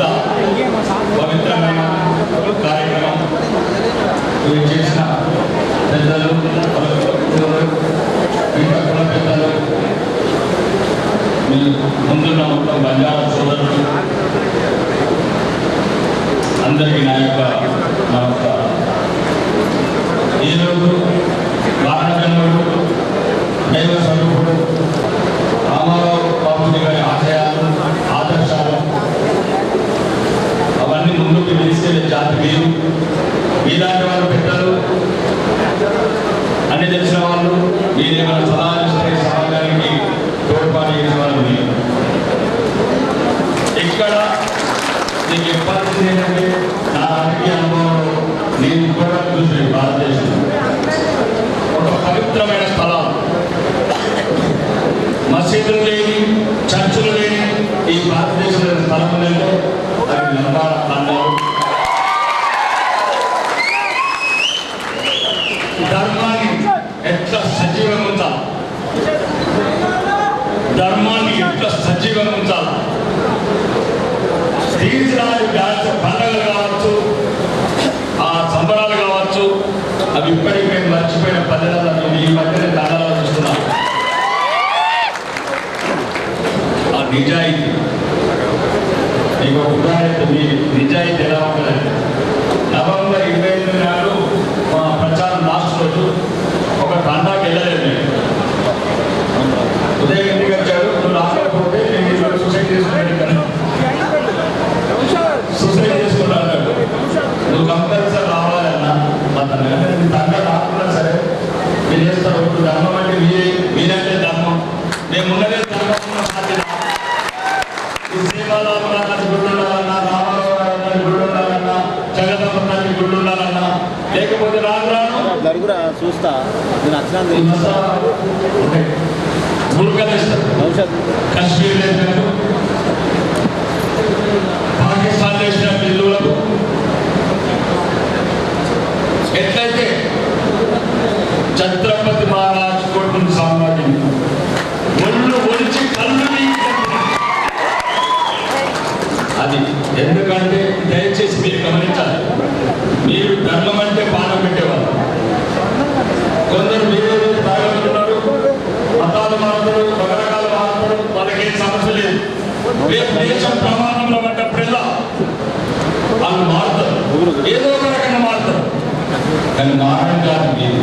ఇంత పవిత్రమైన మీరు ఏమైనా సలహాలు సమాజానికి తోడ్పాటు ఇక్కడ నీకు చెప్పాల్సింది ఏంటంటే నా రాజకీయ అనుభవంలో నేను కూడా చూసి భారతదేశం ఒక పవిత్రమైన స్థలం. మసీదులు లేని చర్చిలు లేని ఈ భారతదేశంలో స్థలం లేదో అది లంబాడ అన్నారు ధర్మాన్ని ఎట్లా సజీవంగా ఉంచాలి ధర్మాన్ని ఎట్లా సజీవంగా ఉంచాలి తీర్చిరాని డాన్స్ పండుగలు కావచ్చు ఆ సంబరాలు కావచ్చు అవి ఇప్పటికీ మేము మర్చిపోయిన పల్లెలలో మేము ఈ మధ్యనే దండాలు చూస్తున్నాం ఆ నిజాయితీ నీకు ఉదాహరణ మీ నిజాయితీ ఎలా ఉంటుందంటే నవంబర్ ఇరవై ఎనిమిది నాడు మా ప్రచారం లాస్ట్ రోజు ఒక తండాకి వెళ్ళలేదు నేను ఉదయం ఇంటికి వచ్చాడు నువ్వు రాకపోతే నేను ఇంట్లో సూసైడ్ చేసుకున్నాను ఇక్కడ సూసైడ్ చేసుకున్నాను నువ్వు కంపల్సరీ రావాలన్నా అతను నేను తండ్రి రాకున్నా సరే మీరు చేస్తారు ఇప్పుడు ధర్మం అంటే మీరే మీరంటే ధర్మం మేము ఉన్నదే ధర్మం ఉన్న బాధ్యత. ఈ శ్రీరామరాజు గుళ్ళు ఉండాలన్నా రామారావు గారి గుళ్ళు ఉండాలన్నా జగదమ్మ తల్లి గుళ్ళు ఉండాలన్నా లేకపోతే రాను రాను నలుగురా చూస్తా నేను వచ్చిన ఈ మసాలా రేపు దేశం ప్రమాణంలో పడ్డప్పుడల్లా వాళ్ళు మారుతారు. ఏదో ఒక రకంగా మారుతారు. కానీ మారడం కాదు మీరు.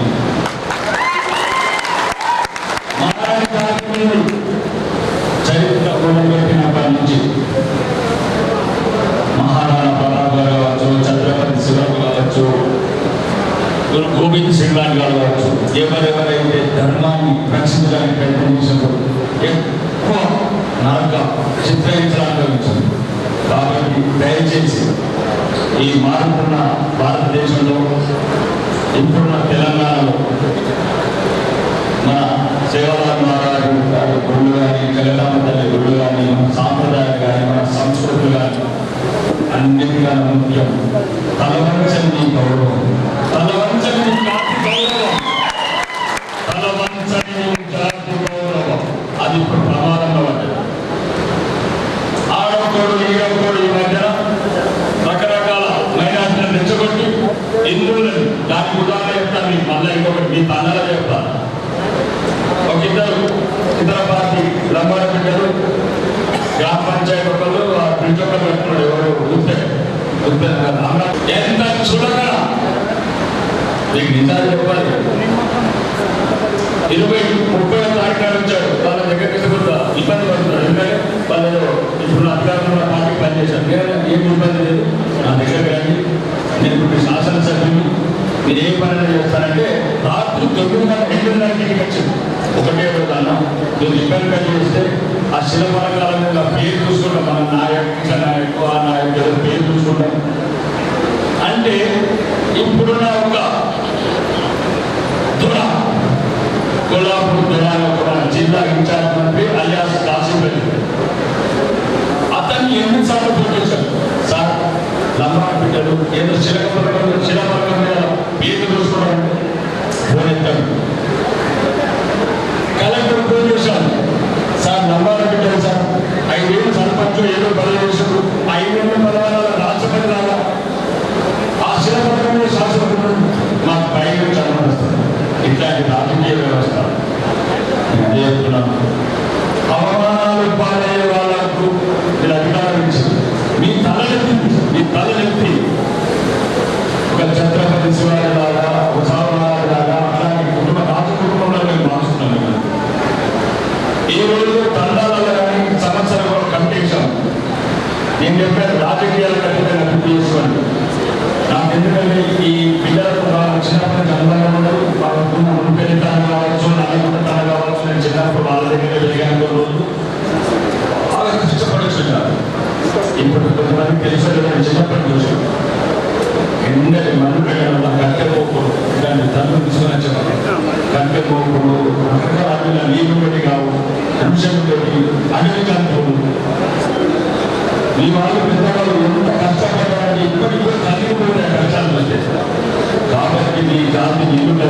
మారడం కాదు మీరు. చరిత్ర నుంచి మహారాణా ప్రతాప్ గారు కావచ్చు ఛత్రపతి శివరావు కావచ్చు గురు గోవింద్ సింగ్ గారు కావచ్చు ఎవరెవరైతే ధర్మాన్ని రక్షించడానికి ప్రయత్నించారో నరక చిత్రహించడానికి కాబట్టి దయచేసి ఈ మారుతున్న భారతదేశంలో ఇప్పుడున్న తెలంగాణలో మన సేవాలాల్ మహారాజు గారి గుళ్ళు కానీ జగదాంబ తల్లి గుళ్ళు కానీ సాంప్రదాయ మళ్ళీ ఇంకొకటి మీ తండ్రులు చెప్తాను ఒక ఇద్దరు ఇతర పార్టీ లంబాడ బిడ్డలు గ్రామ పంచాయతీ ఒకళ్ళు ఆ బ్రిడ్జ్ ఒకళ్ళు పెట్టుకున్నాడు ఎవరు? గుర్తే గుర్తే ఎంత చూడగల మీకు నిజాలు చెప్పాలి. ఇరవై ముప్పై తారీఖు నాడు వచ్చాడు. వాళ్ళ దగ్గర తీసుకుంటా ఇబ్బంది పడుతున్నాడు. ఎందుకంటే వాళ్ళు ఇప్పుడు అధికారంలో ఉన్న పార్టీ పనిచేశారు. ఏం ఇబ్బంది లేదు? నా దగ్గర కానీ నేను ఇప్పుడు శాసనసభ్యులు మీరు ఏ పని చేస్తారంటే రాత్రి తొమ్మిదిన్నర రెండున్నర ఇంటికి వచ్చింది. ఒకటే రోజు నువ్వు ఇబ్బందిగా చూస్తే చేస్తే ఆ శిలపరకాల మీద పేరు చూసుకుంటాం. మన నాయకు నాయకు ఆ నాయకు పేరు చూసుకుంటాం. అంటే ఇప్పుడున్న ఒక దుర కొల్లాపూర్ దురాని ఒక జిల్లా ఇన్ఛార్జ్ మంత్రి అలియాస్ కాసిం రెడ్డి అతన్ని ఎన్నిసార్లు పోటీ సార్ లంబాడ బిడ్డలు ఏదో శిలకపరకం శిలపరకం ಪಂಚಾಯತ್ ರಾಜಕೀಯ నిమిషం పెట్టి అమెరికాతో మీ వాళ్ళు పెద్దవాళ్ళు ఎంత కష్టపడాలని ఇప్పటికి కూడా తల్లిపోయారు కష్టాలు కాబట్టి మీ జాతి నిలుగులో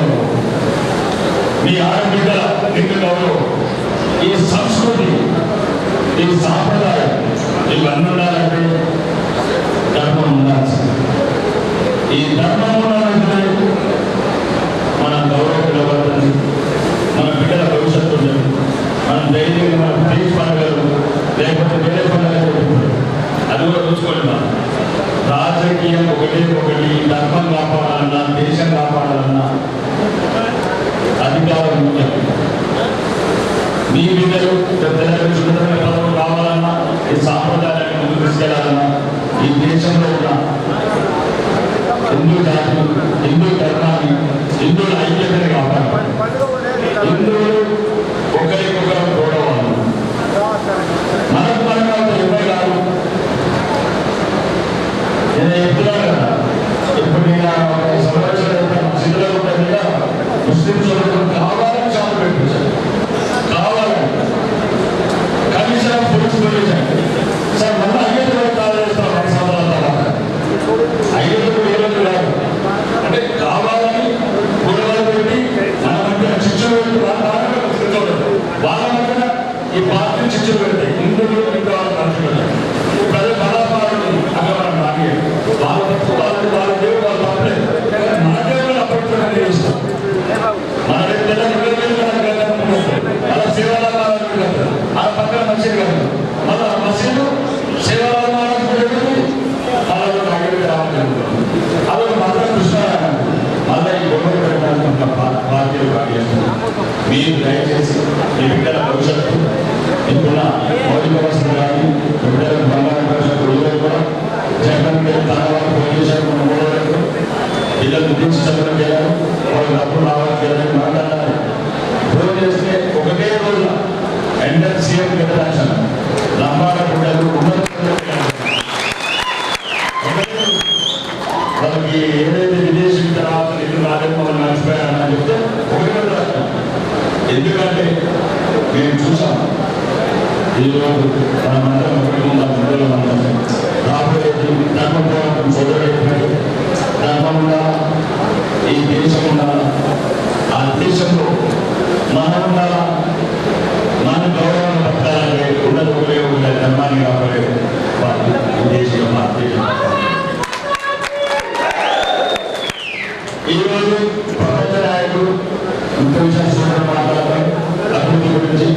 మీ ఆడబిడ్డ నిలుగులో ఈ సంస్కృతి ఈ సాంప్రదాయం ఇవన్నీ ఉండాలంటే ధర్మం ఉండాల్సింది. ఈ ధర్మం ఉండాలంటే రాజకీయం ఒకటి ఒకటి ధర్మం కాపాడాలన్నా దేశం కాపాడాలన్నా అధికారం ముఖ్యం. మీ బిడ్డలు పెద్దలకు సుందరమైన పదవులు రావాలన్నా ఈ సాంప్రదాయాన్ని ముందు తీసుకెళ్ళాలన్నా ఈ దేశంలో ఉన్న హిందూ జాతులు హిందూ ధర్మాన్ని హిందువుల ఐక్యతను మీరు దయచేసి ఈ బిడ్డల భవిష్యత్తు ఇప్పుడున్న మౌలిక వసతులు కానీ బిడ్డల బంగారు భవిష్యత్తు రోజులు కూడా జగన్ తాగవాళ్ళు పోలీసులకు ఉండలేదు పిల్లలు గురించి చదవడం చేయాలి వాళ్ళు డబ్బులు రావాలి చేయాలని మాట్లాడాలి ఫోన్ చేస్తే ఒకటే రోజున ఎంటర్ సీఎం గెలరాశాను లంబాడ ఈరోజు ప్రపంచ నాయకుడు ఇంత విషయం మాట్లాడతారు అభివృద్ధి గురించి